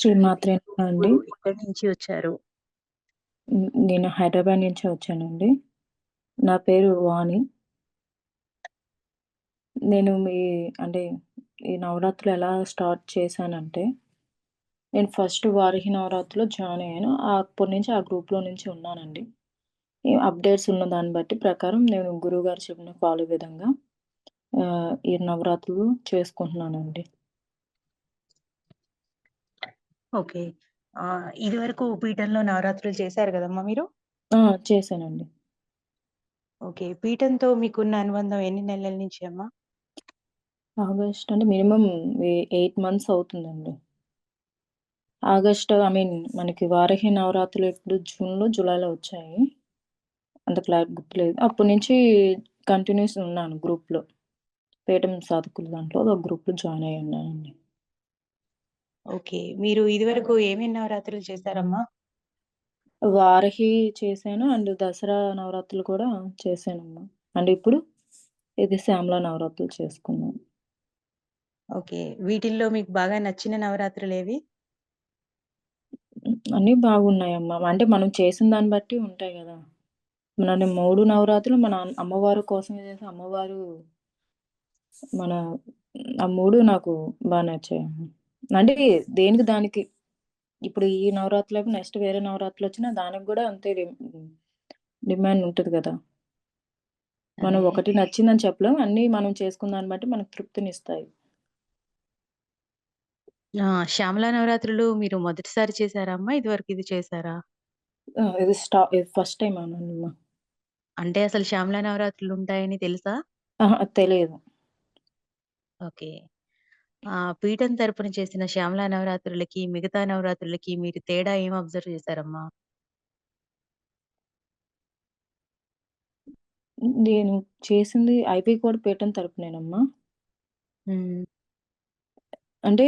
శ్రీమాత్రే అండి. ఎక్కడి నుంచి వచ్చారు? నేను హైదరాబాద్ నుంచే వచ్చానండి. నా పేరు వాణి. నేను మీ అంటే ఈ నవరాత్రులు ఎలా స్టార్ట్ చేశానంటే, నేను ఫస్ట్ వారాహి నవరాత్రిలో జాయిన్ అయ్యాను. అప్పటి నుంచి ఆ గ్రూప్‌లో నుంచి ఉన్నానండి. ఈ అప్డేట్స్ ఉన్న దాన్ని బట్టి ప్రకారం నేను గురువుగారు చెప్పిన ఫాలో విధంగా ఈ నవరాత్రులు చేసుకుంటున్నానండి. ఓకే. ఆహ్, ఇదివరకు పీఠంలో నవరాత్రులు చేశారు గదమ్మా మీరు? చేశానండి. ఓకే. పీఠంతో మీకున్న అనుబంధం ఎన్ని నెలల నుంచి అమ్మా? ఆగస్ట్ అంటే మినిమమ్ ఎ 8 మంత్స్ అవుతుందండి. ఆగస్ట్ ఐ మీన్ మనకి వారాహి నవరాత్రులు ఎప్పుడు జూన్‌లో, జులైలో వచ్చాయి. అంత క్లారిటీ గుర్తులేదు. అప్పటి నుంచి కంటిన్యూస్ ఉన్నాను గ్రూప్‌లో. పీఠం సాధకుల దాంట్లో ఒక గ్రూప్‌లో జాయిన్ అయ్యి ఉన్నానండి. ఓకే. మీరు ఇదివరకు ఏమేం నవరాత్రులు చేశారమ్మా? వారాహి చేశాను. అండ్ దసరా నవరాత్రులు కూడా చేశానమ్మా. అండ్ ఇప్పుడు ఇది శ్యామల నవరాత్రులు చేసుకున్నాను. ఓకే. వీటిల్లో మీకు బాగా నచ్చిన నవరాత్రులేవి? హ్మ్. అన్నీ బాగున్నాయమ్మా. అంటే మనం చేసిన దాన్ని బట్టి ఉంటాయి గదా! మన 3 నవరాత్రులు మన అమ్మవారి కోసమే చేసి అమ్మవారు మన ఆ 3 నాకు బా నచ్చాయమ్మా. అంటే దేనికి దానికి ఇప్పుడు ఈ నవరాత్రులకు నెక్స్ట్ వేరే నవరాత్రులొచ్చినా దానికి గూడా అంతే డి డిమాండ్ ఉంటది గదా! మనం అదే. ఒకటి నచ్చిందని చెప్పలేం. అన్నీ మనం చేసుకున్న దాన్ని బట్టి మనకు తృప్తినిస్తాయి. ఆ! శ్యామల నవరాత్రులు మీరు మొదటిసారి చేశారా అమ్మా? ఇదివరకు ఇది చేశారా? ఆ! ఇది స్టా ఇది ఫస్ట్ టైమ్ అవునండమ్మా. అంటే అసలు శ్యామల నవరాత్రులు ఉంటాయని తెలుసా? అహా! తెలీదు. ఓకే. ఆహ్, పీఠం తరపున చేసిన శ్యామల నవరాత్రులకి, మిగతా నవరాత్రులకి మీరు తేడా ఏం అబ్జర్వ్ చేశారమ్మా? నేను చేసింది ఐపీ కూడా పీఠం తరపునేనమ్మా. హ్మ్. అంటే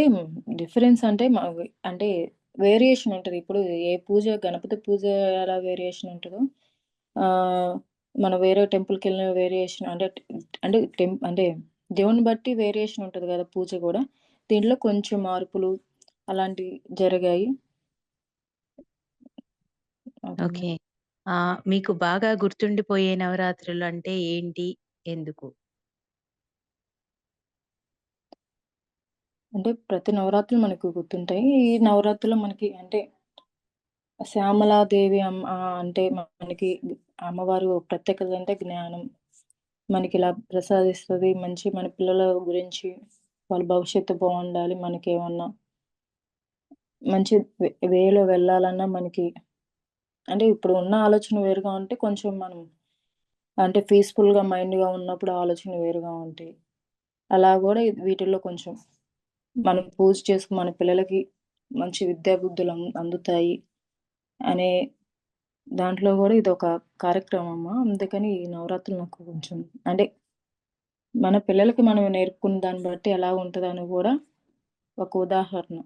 డిఫరెన్స్ అంటే మావి అంటే వేరియేషన్ ఉంటది. ఇప్పుడు ఏ పూజ గణపతి పూజ ఎలా వేరియేషన్ ఉంటదో ఆహ్, మనం వేరే టెంపుల్‌కెళ్ళిన వేరియేషన్ అంటే అంటే టెం అంటే దేవుడిని బట్టి వేరియేషన్ ఉంటది గదా! పూజ గూడా. దీంట్లో కొంచెం మార్పులు అలాంటివి జరిగాయి. ఓకే. ఆహ్, మీకు బాగా గుర్తుండిపోయే నవరాత్రులు అంటే ఏంటి? ఎందుకు? అంటే ప్రతి నవరాత్రులు మనకు గుర్తుంటాయి. ఈ నవరాత్రులు మనకి అంటే శ్యామలాదేవి అమ్మ అంటే మనకి అమ్మవారు ప్రత్యేకత అంటే జ్ఞానం. మనకిలా ప్రసాదిస్తుంది మంచి మన పిల్లల గురించి వాళ్ళ భవిష్యత్తు బాగుండాలి మనకి ఏమన్నా మంచి వేలో వెళ్ళాలన్నా మనకి అంటే ఇప్పుడు ఉన్న ఆలోచన వేరుగా ఉంటే కొంచెం మనం అంటే పీస్‌ఫుల్‌గా మైండ్‌గా ఉన్నప్పుడు ఆలోచన వేరుగా ఉంటాయి. అలా కూడా వీటిల్లో కొంచెం మనం పూజ చేసుకుని మన పిల్లలకి మంచి విద్యా బుద్ధులు అందుతాయి అనే దాంట్లో కూడా ఇది ఒక కార్యక్రమం అందుకని ఈ నవరాత్రులు నాకు కొంచెం అంటే మన పిల్లలకి మనం నేర్పుకున్న దాన్ని బట్టి ఎలా ఉంటదని కూడా ఒక ఉదాహరణ.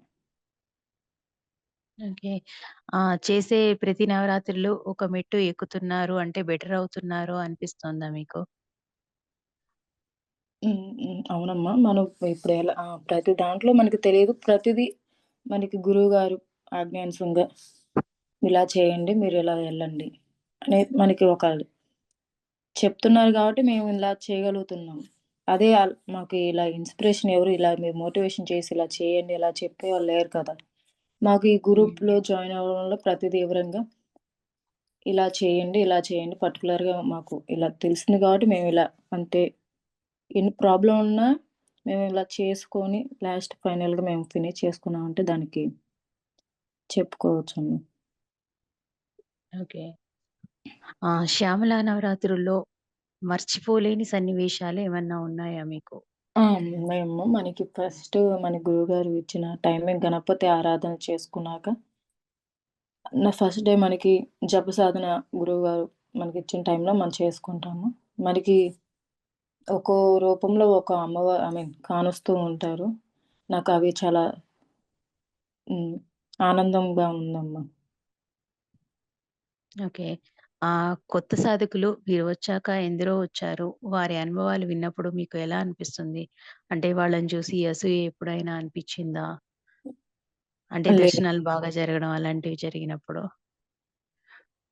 ఓకే. ఆ! చేసే ప్రతి నవరాత్రులు ఒక మెట్టు ఎక్కుతున్నారు అంటే బెటర్ అవుతున్నారు అనిపిస్తుందా మీకు? హ్మ్. హ్మ్. అవునమ్మా. మనం ఇప్పుడు ఎలా ఆ! ప్రతి దాంట్లో మనకి తెలియదు. ప్రతిదీ మనకి గురువుగారు ఆజ్ఞానుసంగా ఇలా చేయండి. మీరిలా ఎళ్ళండి. అనే మనకి ఒక చెప్తున్నారు గాబట్టి మేము ఇలా చేయగలుగుతున్నాం. అదే ఆల్ మాకు ఇలా ఇన్‌స్పిరేషన్ ఎవరు ఇలా మీరు మోటివేషన్ చేసి ఇలా చేయండి, ఇలా చెప్పేవాళ్ళు లేరు కదా! మాకు ఈ హ్మ్. గ్రూప్‌లో జాయిన్ అవ్వడంలో ప్రతిదీ వివరంగా ఇలా చేయండి, ఇలా చేయండి పర్టిక్యులర్‌గా మాకు ఇలా తెలిసింది కాబట్టి మేమిలా అంతే ఎన్ని ప్రాబ్లమ్ ఉన్నా మేము ఇలా చేసుకొని లాస్ట్ ఫైనల్‌గా మేము ఫినిష్ చేసుకున్నామంటే దానికి చెప్పుకోవచ్చండి. ఓకే. ఆ! శ్యామల నవరాత్రుల్లో మర్చిపోలేని సన్నివేశాలు ఏమన్నా ఉన్నాయా మీకు? ఉన్నాయమ్మా. మనకి ఫస్ట్ మన గురువుగారు ఇచ్చిన టైమింగ్ గణపతి ఆరాధన చేసుకున్నాక నా ఫస్ట్ డే మనకి జప సాధన గురువుగారు మనకిచ్చిన టైంలో మనం చేసుకుంటాము. మనకి ఒక్కో రూపంలో ఒక అమ్మవా ఐ మీన్ కానొస్తూ ఉంటారు. నాకవి చాలా హ్మ్. ఆనందంగా ఉందమ్మా. ఓకే. ఆహ్, కొత్త సాధకులు మీరు వచ్చాక ఎందరో వచ్చారు. వారి అనుభవాలు విన్నప్పుడు మీకు ఎలా అనిపిస్తుంది? అంటే వాళ్ళని చూసి అసూయ ఎప్పుడైనా అనిపిచ్చిందా? అంటే. దర్శనాలు బాగా జరగడం అలాంటివి జరిగినప్పుడు?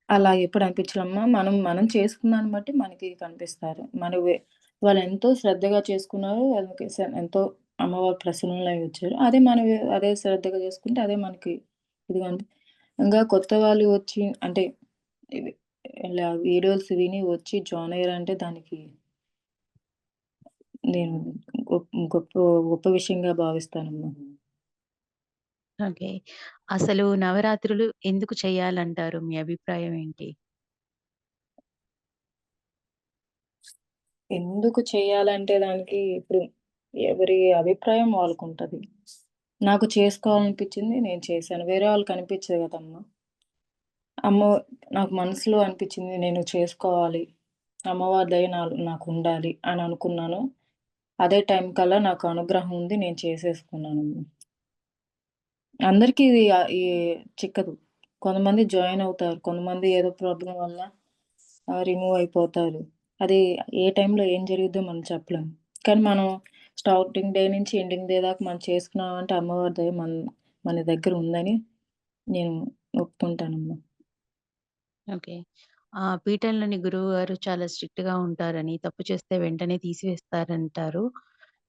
అలా ఎప్పుడు అనిపించదమ్మా. మనం మనం చేసుకున్న దాన్ని బట్టి మనకి కనిపిస్తారు. మన వాళ్ళెంతో శ్రద్ధగా చేసుకున్నారు. వాళ్ళకి స ఎంతో అమ్మవారు ప్రసన్నులై వచ్చారు. అదే మనం అదే శ్రద్ధగా చేసుకుంటే అదే మనకి ఇదిగా ఇంకా కొత్త వాళ్ళు వచ్చి అంటే ఇలా వీడియోస్ విని వచ్చి జాయిన్ అయ్యారంటే దానికి నేను గొప్ గొప్ప గొప్ప విషయంగా భావిస్తానమ్మా. ఓకే. అసలు నవరాత్రులు ఎందుకు చేయాలంటారు? మీ అభిప్రాయం ఏంటి? ఎందుకు చేయాలంటే దానికి ఇప్పుడు ఎవరి అభిప్రాయం వాళ్ళకుంటది. నాకు చేసుకోవాలనిపించింది నేను చేశాను. వేరే వాళ్ళకి అనిపించదు కదమ్మా! అమ్మో! నాకు మనసులో అనిపించింది నేను చేసుకోవాలి. అమ్మవారి దయ నాకు నాకుండాలి అని అనుకున్నాను. అదే టైం కల్లా నాకు అనుగ్రహం ఉంది. నేను చేసేసుకున్నానమ్మా. అందరికీ ఇది ఆహ్, ఈ చిక్కదు. కొంతమంది జాయిన్ అవుతారు. కొంతమంది ఏదో ప్రాబ్లమ్ వల్ల ఆహ్, రిమూవ్ అయిపోతారు. అది ఏ టైంలో ఏం జరిగిద్దో మనం చెప్పలేం. కానీ మనం స్టార్టింగ్ డే నుంచి ఎండింగ్ డే దాకా మనం చేసుకున్నామంటే అమ్మవారి దయ మన మన దగ్గర ఉందని నేను ఒప్పుకుంటానమ్మా. ఓకే. ఆ పీఠంలోని గురువుగారు చాలా స్ట్రిక్ట్గా ఉంటారని, తప్పు చేస్తే వెంటనే తీసివేస్తారంటారు.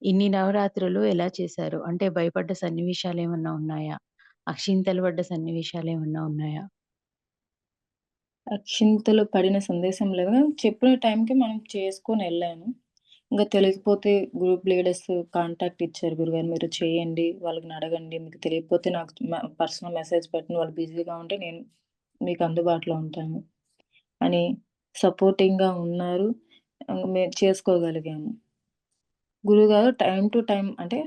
ఇన్ని నవరాత్రులు ఎలా చేశారు? అంటే భయపడ్డ సన్నివేశాలు ఏమన్నా ఉన్నాయా? అక్షింతలు పడ్డ సన్నివేశాలు ఏమన్నా ఉన్నాయా? అక్షింతలు పడిన సందేశం లేదు చెప్పిన టైంకి మనం చేసుకొని వెళ్ళాను ఇంకా తెలియకపోతే గ్రూప్ లీడర్స్ కాంటాక్ట్ ఇచ్చారు. గురుగారు మీరు చేయండి, వాళ్ళకి అడగండి. మీకు తెలియకపోతే నాకు పర్సనల్ మెసేజ్ పెట్టిన వాళ్ళు బిజీగా ఉంటే నేను మీకు అందుబాటులో ఉంటాను అని సపోర్టింగ్‌గా ఉన్నారు. మేము చేసుకోగలిగాము. గురువుగారు టైం టు టైం అంటే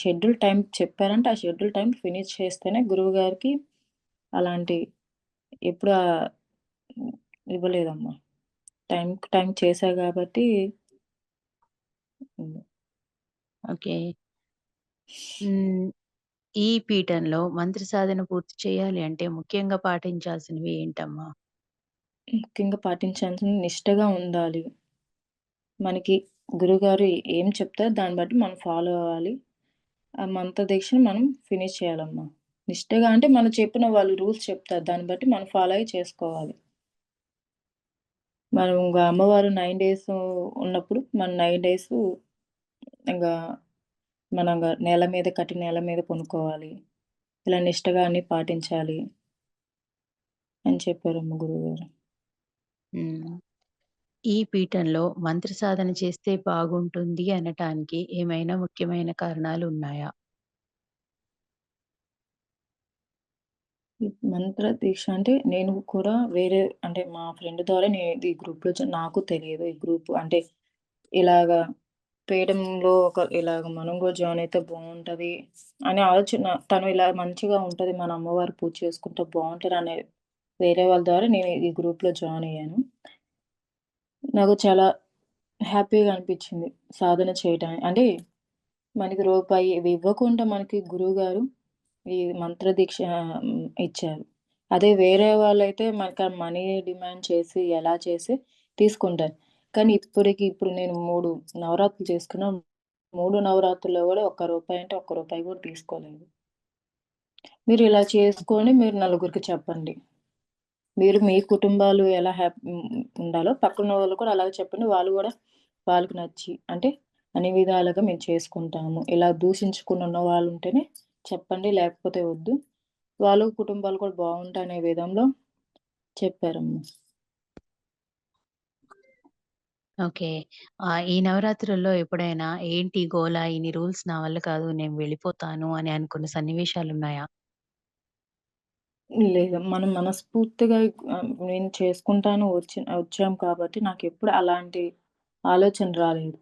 షెడ్యూల్ టైం చెప్పారంటే, ఆ షెడ్యూల్ టైం ఫినిష్ చేస్తేనే గురువుగారికి అలాంటి ఎప్పుడు ఇవ్వలేదమ్మా. టైమ్‌కి టైమ్ చేశా గాబట్టి హ్మ్. ఓకే. ఈ పీఠంలో మంత్ర సాధన పూర్తి చేయాలి అంటే ముఖ్యంగా పాటించాల్సినవి ఏంటమ్మా? ముఖ్యంగా పాటించాల్సింది నిష్టగా ఉండాలి. మనకి గురువుగారు ఏం చెప్తారో దాన్ని బట్టి మనం ఫాలో అవ్వాలి. ఆ మంత్ర దీక్షను మనం ఫినిష్ చేయాలమ్మా. నిష్టగా అంటే మనం చెప్పిన వాళ్ళు రూల్స్ చెప్తారు. దాన్ని బట్టి మనం ఫాలో అయ్యి చేసుకోవాలి. మనం ఇంకా అమ్మవారు 9 డేస్ ఉన్నప్పుడు మనం 9 డేస్ ఇంగా మనంగా నేల మీద కట్టి నేల మీద పనుకోవాలి. ఇలా నిష్టగా అన్నీ పాటించాలి. అని చెప్పారమ్మ గురువుగారు. హ్మ్. ఈ పీఠంలో మంత్ర సాధన చేస్తే బాగుంటుంది అనటానికి ఏమైనా ముఖ్యమైన కారణాలు ఉన్నాయా మంత్ర దీక్ష అంటే నేను కూడా వేరే అంటే మా ఫ్రెండ్ ద్వారా నేను ఈ గ్రూప్‌లో నాకు తెలియదు. ఈ గ్రూప్ అంటే ఇలాగా పేడంలో ఒక ఇలాగ మనం కూడా జాయిన్ అయితే బాగుంటుంది అనే ఆలోచన తను ఇలా మంచిగా ఉంటది. మన అమ్మవారు పూజ చేసుకుంటే అనే వేరే వాళ్ళ ద్వారా నేను ఈ గ్రూప్‌లో జాయిన్ అయ్యాను. నాకు చాలా హ్యాపీగా అనిపించింది సాధన చేయడానికి అంటే మనకి రూపాయి ఇవి ఇవ్వకుండా మనకి గురువుగారు ఈ మంత్ర దీక్ష ఇచ్చారు. అదే వేరే వాళ్ళైతే మనకి మనీ డిమాండ్ చేసి ఎలా చేసి తీసుకుంటారు. కానీ ఇప్పటికి ఇప్పుడు నేను మూడు నవరాత్రులు చేసుకున్నా. మూడు నవరాత్రుల్లో కూడా ఒక్క రూపాయి అంటే ఒక్క రూపాయి కూడా తీసుకోలేదు. మీరు ఇలా చేసుకొని మీరు నలుగురికి చెప్పండి. మీరు మీ కుటుంబాలు ఎలా హ్యాపీ ఉండాలో పక్కన వాళ్ళు కూడా అలాగే చెప్పండి. వాళ్ళు కూడా వాళ్ళకి నచ్చి అంటే అన్ని విధాలుగా మేము చేసుకుంటాము. ఇలా దూషించుకుని ఉన్న వాళ్ళు ఉంటేనే చెప్పండి. లేకపోతే వద్దు. వాళ్ళు కుటుంబాలు కూడా బావుంటాయనే విధంలో చెప్పారమ్మా. ఓకే. ఈ నవరాత్రుల్లో ఎప్పుడైనా ఏంటి గోల ఇన్ని రూల్స్ నా వల్ల కాదు నేను వెళ్ళిపోతాను అని అనుకున్న సన్నివేశాలున్నాయా? లేదు. మనం మనస్ఫూర్తిగా నేను చేసుకుంటాను వచ్చి వచ్చాం కాబట్టి నాకెప్పుడు అలాంటి ఆలోచన రాలేదు.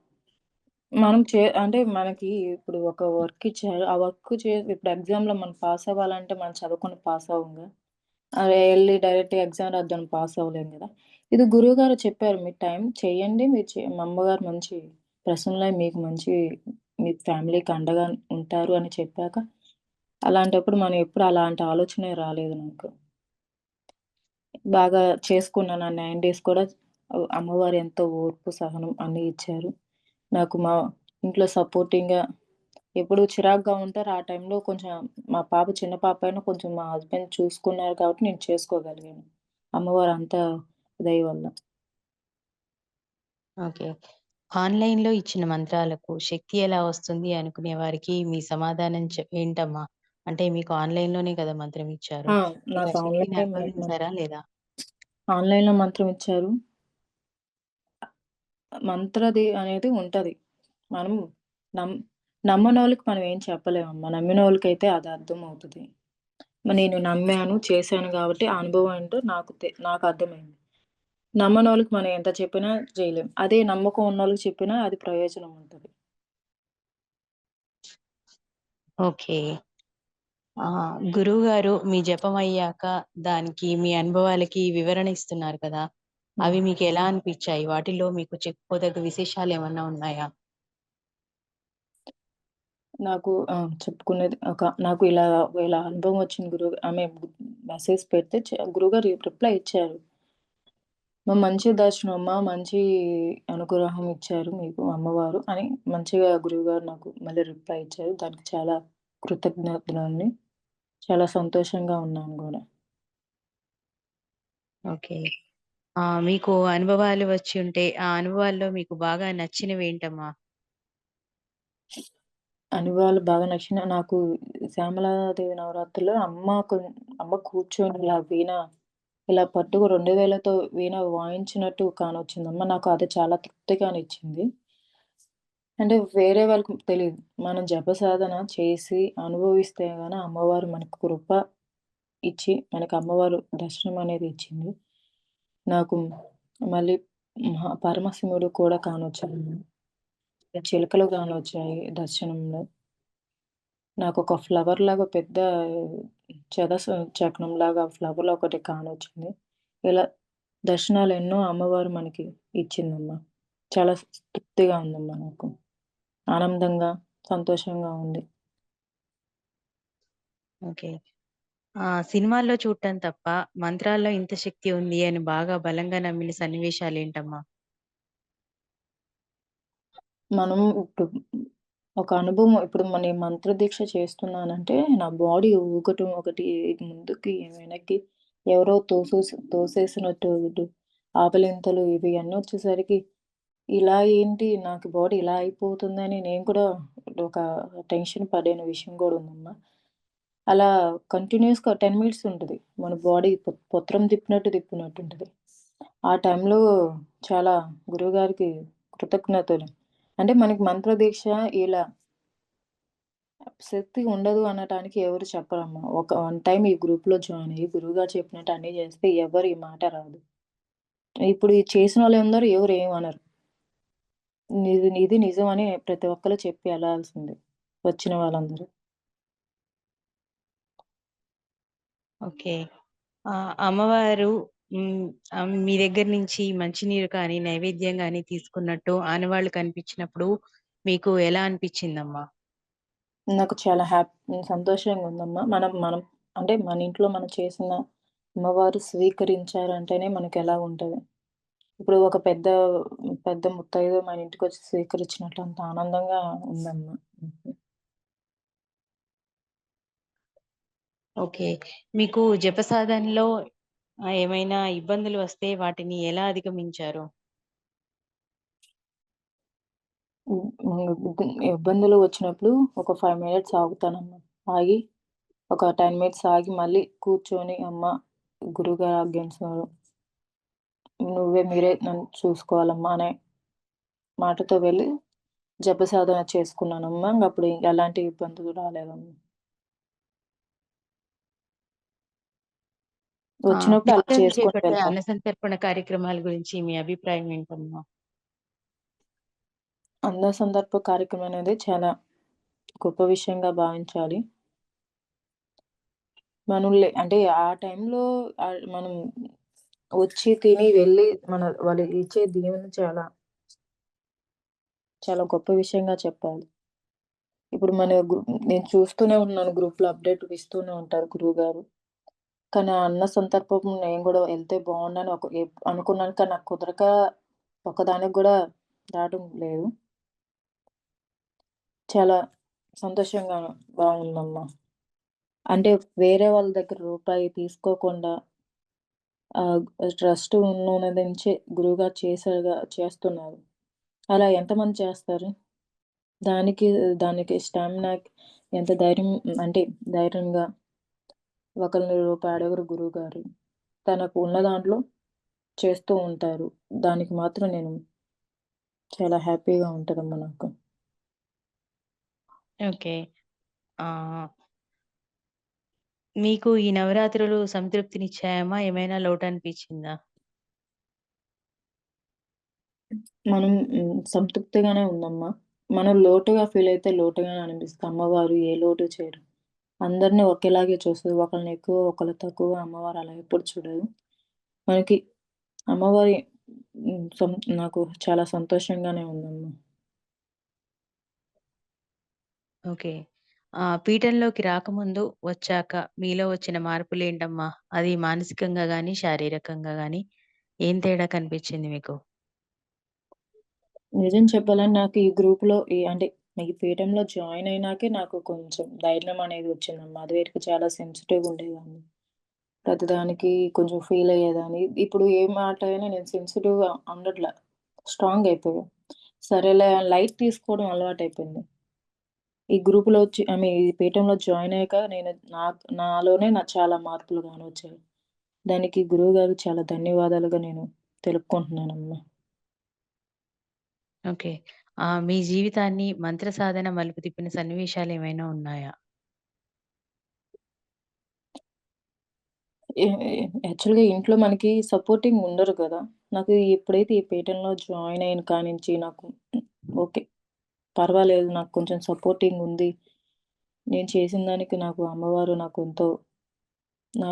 మనం చే అంటే మనకి ఇప్పుడు ఒక వర్క్ ఇచ్చారు. ఆ వర్క్ చే ఇప్పుడు ఎగ్జామ్‌లో మనం పాస్ అవ్వాలంటే మనం చదువుకొని పాస్ అవ్వంగా. అదే ఎళ్ళి డైరెక్ట్‌గా ఎగ్జామ్ రాద్దాం పాస్ అవ్వలేం గదా! ఇది గురువుగారు చెప్పారు. మీరు టైం చేయండి. మీరు చే మా అమ్మగారు మంచి ప్రసన్నలై మీకు మంచి మీ ఫ్యామిలీకి అండగా ఉంటారు అని చెప్పాక, అలాంటప్పుడు మనం ఎప్పుడు అలాంటి ఆలోచనే రాలేదు నాకు. బాగా చేసుకున్నాను. ఆ 9 డేస్ కూడా ఆహ్, అమ్మవారు ఎంతో ఓర్పు, సహనం అన్నీ ఇచ్చారు. నాకు మా ఇంట్లో సపోర్టింగ్‌గా ఎప్పుడు చిరాకుగా ఉంటారు. ఆ టైంలో కొంచెం మా పాప చిన్న పాప అయినా కొంచెం మా హస్బెండ్ చూసుకున్నారు కాబట్టి నేను చేసుకోగలిగాను. అమ్మవారు అంత దయ వల్ల. ఓకే. ఆన్‌లైన్‌లో ఇచ్చిన మంత్రాలకు శక్తి ఎలా వస్తుంది అనుకునే వారికి మీ సమాధానం చె ఏంటమ్మా? అంటే మీకు ఆన్‌లైన్‌లోనే కదా మంత్రం ఇచ్చారు. ఆ! మీరు నాకు ఆ శక్తిని ఆన్‌లైన్‌లో అనుభవించారా లేదా? ఆన్‌లైన్‌లో మంత్రం ఇచ్చారు. మంత్రది అనేది ఉంటది. మనం నమ్ నమ్మనోళ్ళకి మనం ఏం చెప్పలేమమ్మా. నమ్మినోళ్ళకైతే అది అర్థమవుతది. నేను నమ్మాను, చేశాను గాబట్టి ఆ అనుభవం ఏంటో నాకు తె నాకు అర్థమైంది. నమ్మనోళ్ళకి మనం ఎంత చెప్పినా చేయలేం. అదే నమ్మకం ఉన్నోళ్ళకి చెప్పినా అది ప్రయోజనం ఉంటది. ఓకే. గురువు గురువుగారు మీ జపం అయ్యాక దానికి మీ అనుభవాలకి వివరణ ఇస్తున్నారు కదా! అవి మీకు ఎలా అనిపిచ్చాయి? వాటిల్లో మీకు చెప్పుకోదగ్గ విశేషాలేమన్నా ఉన్నాయా? నాకు ఆ! చెప్పుకునేది ఒక నాకు ఇలా ఇలా అనుభవం వచ్చింది గురువు ఆమె మెసేజ్ పెడితే చ గురువుగారు రిప్లై ఇచ్చారు. "మా మంచి దర్శనం అమ్మా, మంచి అనుగ్రహం ఇచ్చారు మీకు అమ్మవారు" అని మంచిగా గురువుగారు నాకు మళ్ళీ రిప్లై ఇచ్చారు. దానికి చాలా కృతజ్ఞతలండి. చాలా సంతోషంగా ఉన్నాను గూడా. ఓకే. ఆ! మీకు అనుభవాలు వచ్చి ఉంటే, ఆ అనుభవాల్లో మీకు బాగా నచ్చినవేంటమ్మా? అనుభవాలు బాగా నచ్చిన నాకు శ్యామలాదేవి నవరాత్రుల్లో అమ్మ కొన్ అమ్మ కూర్చొని ఇలా వీణ ఇలా పట్టుకు 2 వేలతో వీణ వాయించినట్టు కానొచ్చిందమ్మ. నాకు అది చాలా తృప్తిగానిచ్చింది. అంటే వేరే వాళ్ళకి తెలీదు. మనం జపసాధన చేసి అనుభవిస్తే గాని అమ్మవారు మనకు కృప ఇచ్చి, మనకు అమ్మవారు దర్శనం అనేది ఇచ్చింది. నాకు మళ్ళీ మహా పరమశివుడు కూడా కానొచ్చాను చిలుకలు కానొచ్చాయి దర్శనంలో. ఫ్లవర్ లాగా పెద్ద చెద చక్రం లాగా ఫ్లవర్ ఒకటి కానొచ్చింది. ఇలా దర్శనాలు ఎన్నో అమ్మవారు మనకి ఇచ్చిందమ్మా చాలా తృప్తిగా ఉందమ్మా నాకు. ఆనందంగా, సంతోషంగా ఉంది. ఓకే. ఆ! సినిమాల్లో చూడటం తప్ప, మంత్రాల్లో ఇంత శక్తి ఉంది అని బాగా బలంగా నమ్మిన సన్నివేశాలేంటమ్మా? మనం ఇప్పుడు ఒక అనుభవం ఇప్పుడు మ నేను మంత్రదీక్ష చేస్తున్నానంటే, నా బాడీ ఊగటం ఒకటి ముందుకి, వెనక్కి ఎవరో తోసేసి తోసేసినట్టు ఆపలింతలు ఇవి అన్నీ వచ్చేసరికి, ఇలా ఏంటి నాకు బాడీ ఇలా అయిపోతుందని నేను కూడా ఒక టెన్షన్ పడిన విషయం కూడా ఉందమ్మా. అలా కంటిన్యూస్గా టెన్ మినిట్స్ ఉంటుంది మన బాడీ పొత్రం తిప్పినట్టు తిప్పినట్టు ఉంటుంది ఆ టైంలో చాలా గురువుగారికి కృతజ్ఞతలు. అంటే మనకి మంత్రదీక్ష ఇలా శక్తి ఉండదు అనటానికి ఎవరు చెప్పరమ్మా. ఒక వన్ టైం ఈ గ్రూప్‌లో జాయిన్ అయ్యి గురువుగారు చెప్పినట్టు అన్నీ చేస్తే ఎవ్వరు ఈ మాట రాదు. ఇప్పుడు చేసిన వాళ్ళు అందరూ ఎవరు ఏమనరు. ఇది ఇది నిజం అని ప్రతి ఒక్కరు చెప్పి వెళ్ళాల్సింది వచ్చిన వాళ్ళందరూ. ఓకే. అమ్మవారు మీ దగ్గర నుంచి మంచినీరు కానీ, నైవేద్యం కానీ తీసుకున్నట్టు ఆనవాళ్ళు కనిపించినప్పుడు మీకు ఎలా అనిపించిందమ్మా నాకు చాలా హ్యాపీ సంతోషంగా ఉందమ్మా. మనం మనం అంటే మన ఇంట్లో మనం చేసిన అమ్మవారు స్వీకరించారంటేనే ఎలా ఉంటది. ఇప్పుడు ఒక పెద్ద పెద్ద ముత్తైదో మన ఇంటికి వచ్చి స్వీకరించినట్లు అంత ఆనందంగా ఉందమ్మా. ఓకే. మీకు జపసాధనలో సాధనలో ఏమైనా ఇబ్బందులు వస్తే వాటిని ఎలా అధిగమించారు? ఇబ్బందులు వచ్చినప్పుడు ఒక ఫైవ్ మినిట్స్ ఆగుతానమ్మ ఆగి ఒక 10 మినిట్స్ ఆగి మళ్ళీ కూర్చొని అమ్మ గురువుగారు ఆజ్ఞించారు. నువ్వే మీరే నన్ను చూసుకోవాలమ్మా అనే మాటతో వెళ్ళి జపసాధన చేసుకున్నానమ్మా. అప్పుడు ఎలాంటి ఇబ్బందులు రాలేదమ్మా. వచ్చినప్పుడు అలా. అన్నసంతర్పణ కార్యక్రమాల గురించి మీ అభిప్రాయం ఏంటమ్మా? అన్న సందర్భ కార్యక్రమం అనేది చాలా గొప్ప విషయంగా భావించాలి. మనోళ్ళే అంటే ఆ టైంలో మనం వచ్చి తిని వెళ్ళి మన వాళ్ళు ఇచ్చే దీవెన చాలా చాలా గొప్ప విషయంగా చెప్పాలి. ఇప్పుడు మన గ్రూ నేను చూస్తూనే ఉన్నాను గ్రూప్‌లో అప్‌డేట్ ఇస్తూనే ఉంటారు గురువుగారు. కానీ ఆ అన్న సందర్భం నేను గూడా ఎళ్తే బావుండని ఒక ఎప్ అనుకున్నాను. కానీ నాకు కుదరక ఒక్కదానికి గూడా రావడం లేదు. చాలా సంతోషంగా బావుందమ్మా. అంటే వేరే వాళ్ళ దగ్గర రూపాయి తీసుకోకుండా ఆహ్, ట్రస్ట్ ఉన్నోని నుంచే గురువుగారు చేసేగా చేస్తున్నారు. అలా ఎంతమంది చేస్తారు? దానికి దానికి స్టామినా ఎంత ధైర్యం అంటే ధైర్యంగా ఒకళ్ళని రూపాయి అడగరు గురువుగారు. తనకు ఉన్న దాంట్లో చేస్తూ ఉంటారు. దానికి మాత్రం నేను చాలా హ్యాపీగా ఉంటదమ్మా నాకు. ఓకే. మీకు ఈ నవరాత్రులు సంతృప్తినిచ్చాయమ్మా? ఏమైనా లోటనిపించిందా? మనం హ్మ్. సంతృప్తిగానే ఉందమ్మా. మనం లోటుగా ఫీలయితే లోటుగానే అనిపిస్తది. అమ్మవారు ఏ లోటు చేయరు. అందరిని ఒకేలాగే చూస్తది. ఒకళ్ళని ఎక్కువ, ఒకళ్ళు తక్కువ అమ్మవారు అలా ఎప్పుడు చూడదు. మనకి అమ్మవారి నాకు చాలా సంతోషంగానే ఉందమ్మా. ఓకే. ఆహ్, పీఠంలోకి రాకముందు, వచ్చాక మీలో వచ్చిన మార్పులేంటమ్మా? అది మానసికంగా గాని, శారీరకంగా గాని ఏం తేడా కనిపించింది మీకు? నిజం చెప్పాలంటే నాకు ఈ గ్రూప్‌లో ఈ అంటే ఈ పీఠంలో జాయిన్ అయినాకే నాకు కొంచెం ధైర్యం అనేది వచ్చిందమ్మా. వేటికి చాలా సెన్సిటివ్‌గా ఉండేదాన్ని. ప్రతిదానికి కొంచెం ఫీల్ అయ్యేదాన్ని. ఇప్పుడు ఏ మాట అయినా నేను సెన్సిటివ్‌గా ఉండట్లా. స్ట్రాంగ్ అయిపోయా. సరేలే లైట్ తీసుకోవడం అలవాటు అయిపోయింది ఈ గ్రూప్‌లో వచ్చి ఐ మీన్ ఈ పీఠంలో జాయిన్ అయ్యాక నేను నాకు నాలోనే నా చాలా మార్పులు కానీ వచ్చాయి దానికి గురువు గారు చాలా ధన్యవాదాలుగా నేను తెలుపుకుంటున్నానమ్మా. ఓకే. మీ జీవితాన్ని మంత్ర సాధన మలుపు తిప్పిన సన్నివేశాలేమైనా ఉన్నాయా? ఏ యాక్చువల్‌గా ఇంట్లో మనకి సపోర్టింగ్ ఉండరు కదా! నాకు ఎప్పుడైతే ఈ పీఠంలో జాయిన్ అయిన కానించి నాకు ఓకే. పర్వాలేదు నాకు కొంచెం సపోర్టింగ్ ఉంది. నేను చేసిన దానికి నాకు అమ్మవారు నాకు ఎంతో నా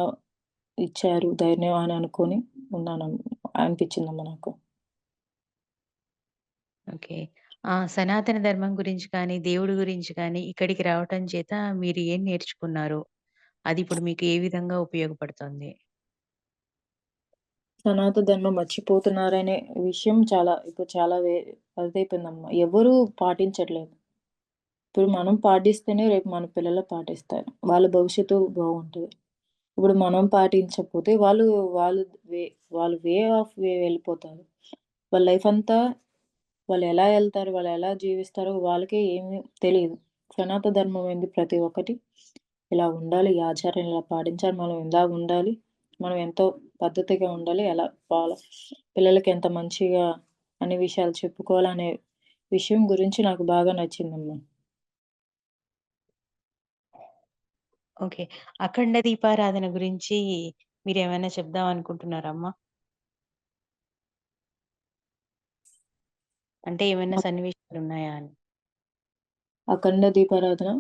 ఇచ్చారు ధైర్యం అని అనుకోని ఉన్నానమ్మ అనిపించిందమ్మా నాకు. ఓకే. ఆ! సనాతన ధర్మం గురించి కానీ, దేవుడి గురించి కానీ ఇక్కడికి రావటం చేత మీరు ఏం నేర్చుకున్నారు? అది ఇప్పుడు మీకు ఏ విధంగా ఉపయోగపడుతోంది? సనాతన ధర్మం మర్చిపోతున్నారనే విషయం చాలా ఇప్పుడు చాలా వే అదైపోయిందమ్మా. ఎవరు పాటించట్లేదు. ఇప్పుడు మనం పాటిస్తేనే రేపు మన పిల్లలు పాటిస్తారు. వాళ్ళ భవిష్యత్తు బావుంటది. ఇప్పుడు మనం పాటించకపోతే వాళ్ళు వాళ్ళు వే వాళ్ళు వే ఆఫ్ వే వెళ్ళిపోతారు. వాళ్ళ లైఫ్ అంతా వాళ్ళు ఎలా వెళ్తారు వాళ్ళు ఎలా జీవిస్తారో వాళ్ళకే ఏమి తెలియదు సనాత ధర్మం ఏంది ప్రతి ఒక్కటి ఇలా ఉండాలి, ఈ ఆచారం ఇలా పాటించాలి, మనం ఇలా ఉండాలి, మనం ఎంతో పద్ధతిగా ఉండాలి, ఎలా వాళ్ళ పిల్లలకి ఎంత మంచిగా అన్ని విషయాలు చెప్పుకోవాలనే విషయం గురించి నాకు బాగా నచ్చిందమ్మా. ఓకే. అఖండ దీపారాధన గురించి మీరు ఏమైనా చెప్దాం అనుకుంటున్నారమ్మా? అంటే ఏమైనా అక్ సన్నివేశాలున్నాయా అని? అఖండ దీపారాధన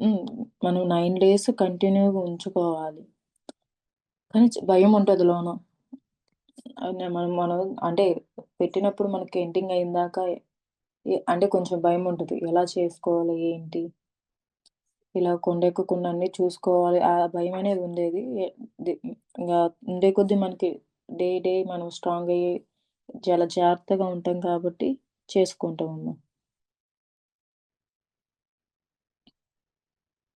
హ్మ్. మనం 9 డేస్ కంటిన్యూ‌గా ఉంచుకోవాలి. కానీ చ్ భయముంటది లోన. అయినా మనం మనం అంటే పెట్టినప్పుడు మనకి ఎండింగ్ అయిందాక ఎ అంటే కొంచెం భయముంటది. ఎలా చేసుకోవాలి? ఏంటి? ఇలా కొండెక్కకుండా అన్నీ చూసుకోవాలి. ఆ భయమనేది ఉండేది. ఎ ది ఇంగా ఉండే కొద్దీ మనకి డే డే మనం స్ట్రాంగ్ అయ్యి చాలా జాగ్రత్తగా ఉంటాం కాబట్టి చేసుకుంటామమ్మా.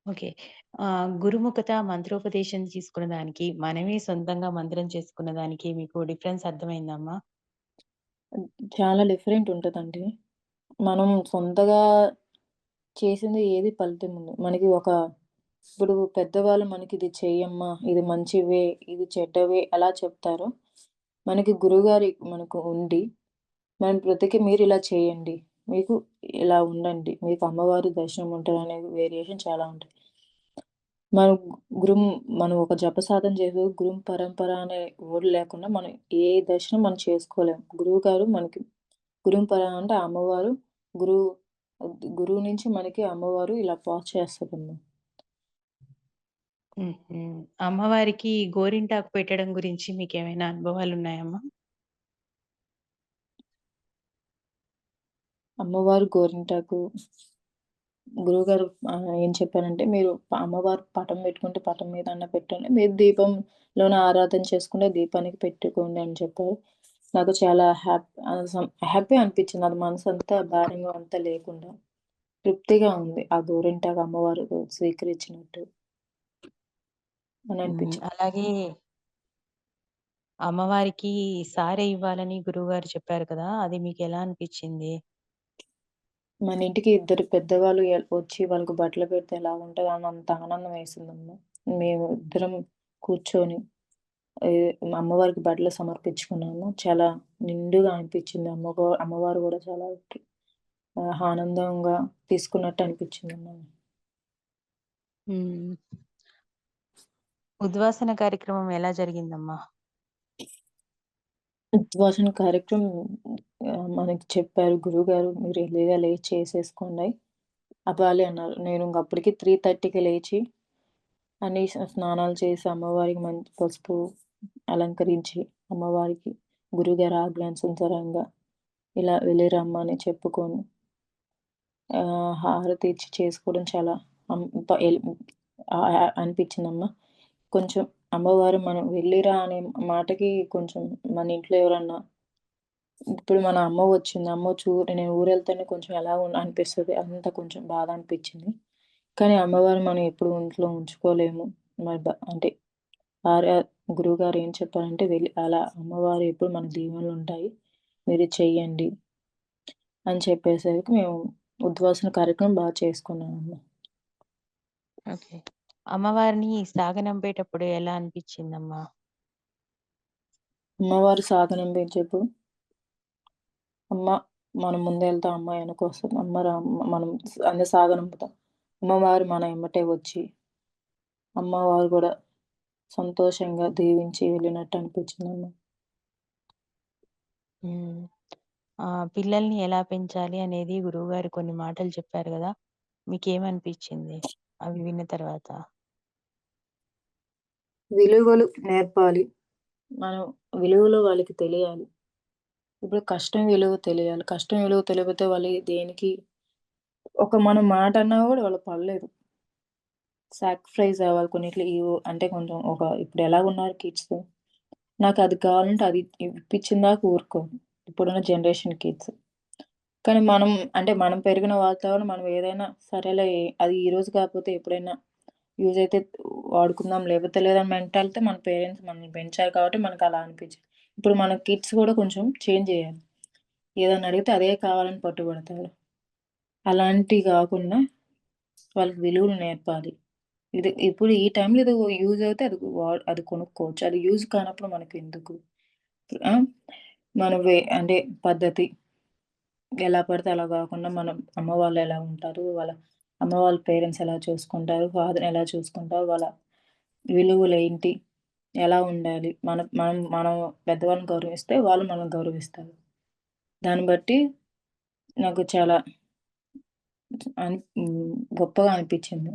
ఓకే. గురుముఖత మంత్రోపదేశం తీసుకున్న దానికి, మనమే సొంతంగా మంత్రం చేసుకున్న దానికి మీకు డిఫరెన్స్ అర్థమైందా అమ్మా? హ్మ్. చాలా డిఫరెంట్ ఉంటదండి. మనం సొంతగా చేసింది ఏది ఫలితం ఉండదు. మనకి ఒక ఇప్పుడు పెద్దవాళ్ళు మనకిది చెయ్యమ్మా, ఇది మంచి వే, ఇది చెడ్డ వే ఎలా చెప్తారో, మనకి గురువుగారి మనకు ఉండి, మనం ప్రతికి ఇలా చేయండి, మీకు ఇలా ఉండండి, మీకు అమ్మవారి దర్శనం ఉంటదనే వేరియేషన్ చాలా ఉంటాయి. మనం గురుం మనం ఒక జప సాధన చేసే గురుం పరంపర అనే ఓడి లేకుండా మనం ఏ దర్శనం మనం చేసుకోలేం. గురువుగారు మనకి గురుం పర అంటే అమ్మవారు గురువు గురువు నుంచి మనకి అమ్మవారు ఇలా పాస్ చేస్తుంది అమ్మవారికి గోరింటాకు పెట్టడం గురించి మీకు ఏమైనా అనుభవాలు ఉన్నాయమ్మా? అమ్మవారు గోరింటాకు గురువుగారు ఏం చెప్పారంటే, "మీరు అమ్మవారు పటం పెట్టుకుంటే పటం మీద అన్నా పెట్టండి. మీరు దీపంలోన ఆరాధన చేసుకుంటే దీపానికి పెట్టుకోండి" అని చెప్పారు. నాకు చాలా హ్యాప్ హ్యాపీ అనిపించింది. అది మనసంతా భారంగా అంతా లేకుండా. తృప్తిగా ఉంది. ఆ గోరింటాకు అమ్మవారు స్వీకరించినట్టు. అని. అనిపించింది. అలాగే అమ్మవారికి సారె ఇవ్వాలని గురువుగారు చెప్పారు కదా! అది మీకెలా అనిపిచ్చింది? మన ఇంటికి ఇద్దరు పెద్దవాళ్ళు వచ్చి వాళ్ళకి బట్టలు పెడితే ఎలా ఉంటదో అంత ఆనందం వేసిందమ్మ. మేము ఇద్దరం కూర్చొని ఏ అమ్మవారికి బట్టలు సమర్పించుకున్నాము. చాలా నిండుగా అనిపించింది. అమ్మగో అమ్మవారు గూడా చాలా ఆహ్, ఆనందంగా తీసుకున్నట్టు అనిపించిందమ్మ. హ్మ్. ఉద్వాసన కార్యక్రమం ఎలా జరిగిందమ్మా? ఉద్వాసన కార్యక్రమం ఆహ్, మనకి చెప్పారు గురువుగారు మీరు ఎర్లీగా లేచి చేసేసుకోండి. అవ్వాలి అన్నారు. నేను ఇంక అప్పటికి 3:30కి లేచి అన్ని స్నానాలు చేసి అమ్మవారికి మంచి పసుపు అలంకరించి అమ్మవారికి గురువుగారి ఆజ్ఞానుసారంగా ఇలా వెళ్ళిరమ్మని చెప్పుకొని ఆహ్, హారతి ఇచ్చి చేసుకోవడం చాలా అం ప ఎల్ ఆహ్, కొంచెం అమ్మవారు మనం వెళ్ళిరా అనే మాటకి కొంచెం మన ఇంట్లో ఎవరన్నా ఇప్పుడు మన అమ్మ వచ్చింది. అమ్మ చూ నేను ఊరెళ్తేనే కొంచెం ఎలా అనిపిస్తుంది అంత కొంచెం బాధ అనిపించింది. కానీ అమ్మవారు మనం ఎప్పుడు ఇంట్లో ఉంచుకోలేము. మరి అంటే ఆర్య గురువుగారు ఏం చెప్పారంటే వెళ్ళి అలా అమ్మవారు ఎప్పుడు మన దీవెనలుంటాయి. మీరు చెయ్యండి. అని చెప్పేసరికి మేము ఉద్వాసన కార్యక్రమం బా చేసుకున్నామమ్మ. ఓకే. అమ్మవారిని సాగనంపేటప్పుడు ఎలా అనిపిచ్చిందమ్మా? అమ్మవారు సాగనంపించేప్పుడు అమ్మ మనం ముందెళ్తాం. అమ్మ ఎనకొస్తది. అమ్మ రా మనం అన్ని సాగనంపుతాం. అమ్మవారు మన ఎమ్మటే వచ్చి అమ్మవారు గూడా సంతోషంగా దీవించి వెళ్ళినట్టు అనిపించిందమ్మ. హ్మ్. ఆహ్, పిల్లల్ని ఎలా పెంచాలి అనేది గురువుగారు కొన్ని మాటలు చెప్పారు గదా! మీకేమనిపిచ్చింది అవి విన్న తర్వాత? విలువలు నేర్పాలి. మనం విలువలు వాళ్ళకి తెలియాలి. ఇప్పుడు కష్టం విలువ తెలియాలి. కష్టం విలువ తెలియకపోతే వాళ్ళు దేనికి ఒక మనం మాట అన్నా కూడా వాళ్ళు పడలేదు సాక్రిఫైస్ అవ్వాలి కొన్నిట్లు ఇవో అంటే కొంచెం ఒక ఇప్పుడు ఎలా ఉన్నారు కిడ్స్ అది కావాలంటే అది ఇప్పించిన దాకా ఊరుకోరు. ఇప్పుడున్న జనరేషన్ కిడ్స్. కానీ మనం అంటే మనం పెరిగిన వాతావరణం మనం ఏదైనా సరేలే అది ఈరోజు కాకపోతే ఎప్పుడైనా యూజ్ అయితే వాడుకుందాం లేకపోతే లేదని మెంటాలిటీ మన పేరెంట్స్ మనల్ని పెంచారు కాబట్టి మనకు అలా అనిపించింది. ఇప్పుడు మన కిడ్స్ కూడా కొంచెం చేంజ్ చేయాలి ఏదన్నా అడిగితే అదే కావాలని పట్టుబడతారు. అలాంటి కాకుండా వాళ్ళకి విలువలు నేర్పాలి. ఇది ఇప్పుడు ఈ టైంలో ఇది యూజ్ అయితే అది వా అది కొనుక్కోవచ్చు. అది యూజ్ కానప్పుడు మనకు ఎందుకు మన వే అంటే పద్ధతి ఎలా పడితే అలా కాకుండా మనం అమ్మ వాళ్ళు ఎలా ఉంటారు? వాళ్ళ అమ్మ వాళ్ళ పేరెంట్స్ ఎలా చూసుకుంటారు? ఫాదర్ ఎలా చూసుకుంటారు? వాళ్ళ విలువలేంటి? ఎలా ఉండాలి? మన మనం మనం పెద్దవాళ్ళని గౌరవిస్తే వాళ్ళు మనల్ని గౌరవిస్తారు. దాన్ని బట్టి నాకు చాలా అని. గొప్పగా అనిపించింది.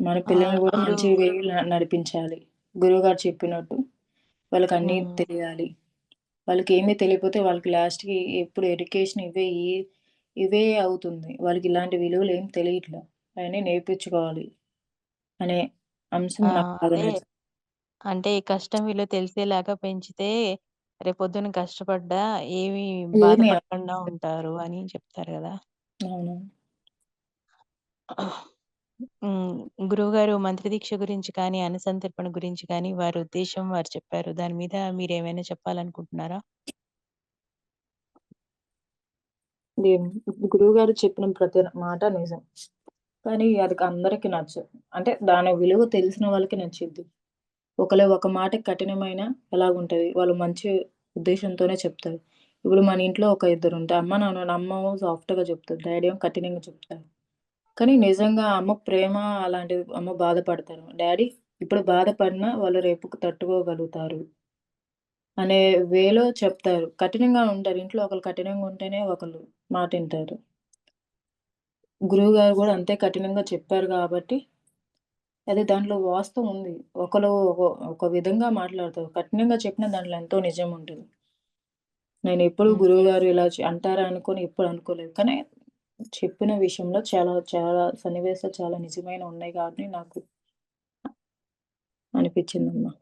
మన పిల్లల్ని మీరు మంచి వేలో నడిపించాలి. గురువుగారు చెప్పినట్టు వాళ్ళకన్నీ హ్మ్. తెలియాలి. వాళ్ళకేమీ తెలియకపోతే వాళ్ళకి లాస్ట్‌కి ఎప్పుడు ఎడ్యుకేషన్ ఇవే ఈ ఇవే అవుతుంది. వాళ్ళకి ఇలాంటి విలువలేమి తెలియట్ల. అయన్నీ నేర్పించుకోవాలి అనే అంశం ఆ! నాకు బాగా అదే. నచ్చింది. అంటే కష్టం విలువ తెలిసేలాగా పెంచితే రేపొద్దున కష్టపడ్డా ఏమి ఏమి బాధపడకుండా ఉంటారు అని చెప్తారు గదా! అవును. హ్మ్. గురువుగారు మంత్రదీక్ష గురించి కానీ, అన్నసంతర్పణ గురించి కానీ వారి ఉద్దేశ్యం వారు చెప్పారు. దాని మీద మీరేమైనా చెప్పాలనుకుంటున్నారా? గురువు గారు చెప్పిన ప్రతి మాట నిజం. కానీ అది అందరికి నచ్చదు. అంటే దాని విలువ తెలిసిన వాళ్ళకి నచ్చిద్ది. ఒకళ్ళ ఒక మాటకి కఠినమైన ఎలాగుంటది? వాళ్ళు మంచి ఉద్దేశంతోనే చెప్తారు. ఇప్పుడు మన ఇంట్లో ఒక ఇద్దరు ఇద్దరుంటే అమ్మ, నాన్న అమ్మ సాఫ్ట్‌గా చెప్తారు డాడీ ఏమో కఠినంగా చెప్తారు. కానీ నిజంగా అమ్మ ప్రేమ అలాంటిది అమ్మ బాధపడతారు. డాడీ ఇప్పుడు బాధపడినా వాళ్ళు రేపుకు తట్టుకోగలుగుతారు. అనే వేలో చెప్తారు. కఠినంగా ఉంటారు. ఇంట్లో ఒకళ్ళు కఠినంగా ఉంటేనే మాటింటారు. గురువుగారు గూడా అంతే కఠినంగా చెప్పారు గాబట్టి, అది దాంట్లో వాస్తవం ఉంది. ఒకళ్ళు ఒక విధంగా మాట్లాడతారు. కఠినంగా చెప్పినా దాంట్లో ఎంతో నిజం ఉంటది. నేనెప్పుడు హ్మ్. గురువుగారు ఇలా అంటారా అనుకోని ఎప్పుడు అనుకోలేదు. కానీ చెప్పిన విషయంలో చాలా చాలా సన్నివేశాలు చాలా నిజమైనవి ఉన్నాయి కాబట్టి నాకు అనిపిచ్చిందమ్మా.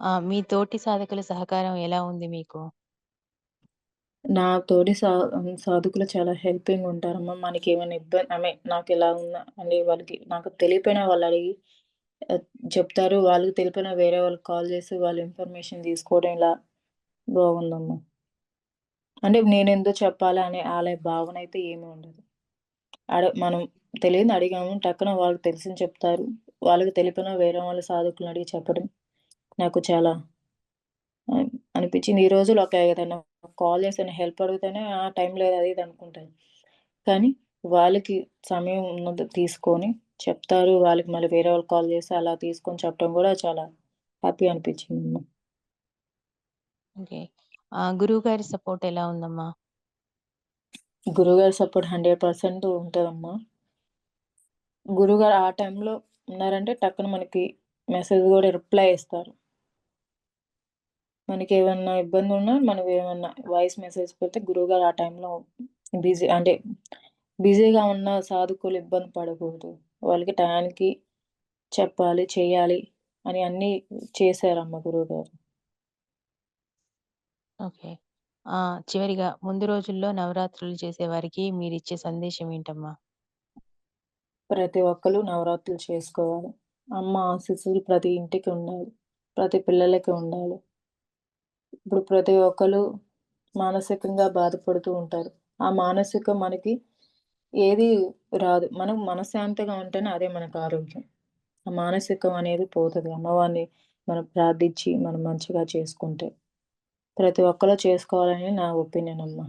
ఆ! మీ తోటి సాధకుల సహకారం ఎలా ఉంది మీకు? నా తోటి సా సాధకులు చాలా హెల్పింగ్ ఉంటారమ్మా. మనకి ఏమైనా ఇబ్బంది ఐ మీన్ ఇలా ఉందా అని వాళ్ళకి నాకు తెలియపోయినా వాళ్ళు అడిగి చెప్తారు. వాళ్ళకి తెలిపిన వేరే వాళ్ళకి కాల్ చేసి వాళ్ళ ఇన్ఫర్మేషన్ తీసుకోవడం ఇలా బాగుందమ్మా. అంటే నేనేందో చెప్పాలా అనే వాళ్ళ భావన అయితే ఏమీ ఉండదు. అడ మనం తెలియని అడిగాము టక్కున వాళ్ళకి తెలిసింది చెప్తారు. వాళ్ళకి తెలిపిన వేరే వాళ్ళ సాధకులను అడిగి చెప్పడం నాకు చాలా ఆహ్, అనిపించింది ఈ రోజుల్లో ఒక ఏదైనా కాల్ చేసి ఏమైనా హెల్ప్ అడిగితేనే ఆ! టైం లేదు అది ఇది అనుకుంటాను. కానీ వాళ్ళకి సమయం ఉన్నది తీసుకొని చెప్తారు. వాళ్ళకి మళ్ళీ వేరే వాళ్ళు కాల్ చేసి అలా తీసుకొని చెప్పడం కూడా చాలా హ్యాపీ అనిపిచ్చిందమ్మా. ఓకే. ఆహ్, గురువుగారి సపోర్ట్ ఎలా ఉందమ్మా? గురువుగారి సపోర్ట్ 100% ఉంటదమ్మా. గురువుగారు ఆ టైంలో ఉన్నారంటే టక్కున మనకి మెసేజ్ గూడా రిప్లై ఇస్తారు. మనకేమన్నా ఇబ్బందున్నా మనం ఏమన్నా వాయిస్ మెసేజ్ పెడితే గురువుగారు ఆ టైంలో బిజీ అంటే బిజీగా ఉన్న సాధకులు ఇబ్బంది పడకూడదు. వాళ్ళకి టయానికి చెప్పాలి, చేయాలి అని అన్నీ చేశారమ్మ గురువుగారు. ఓకే. ఆ! చివరిగా ముందు రోజుల్లో నవరాత్రులు చేసేవారికి మీరిచ్చే సందేశం ఏంటమ్మా? ప్రతి ఒక్కళ్ళు నవరాత్రులు చేసుకోవాలి. అమ్మ ఆశీస్సులు ప్రతి ఇంటికి ఉండాలి. ప్రతి పిల్లలకి ఉండాలి. ఇప్పుడు ప్రతి ఒక్కరు మానసికంగా బాధపడుతూ ఉంటారు. ఆ మానసికం మనకి ఏది రాదు. మనం మనశ్శాంతిగా ఉంటేనే అదే మనకు ఆరోగ్యం. ఆ మానసికం అనేది పోతుంది అమ్మవారిని మనం ప్రార్థించి మనం మంచిగా చేసుకుంటే. ప్రతి ఒక్కళ్ళు చేసుకోవాలని నా ఒపీనియన్ అమ్మా.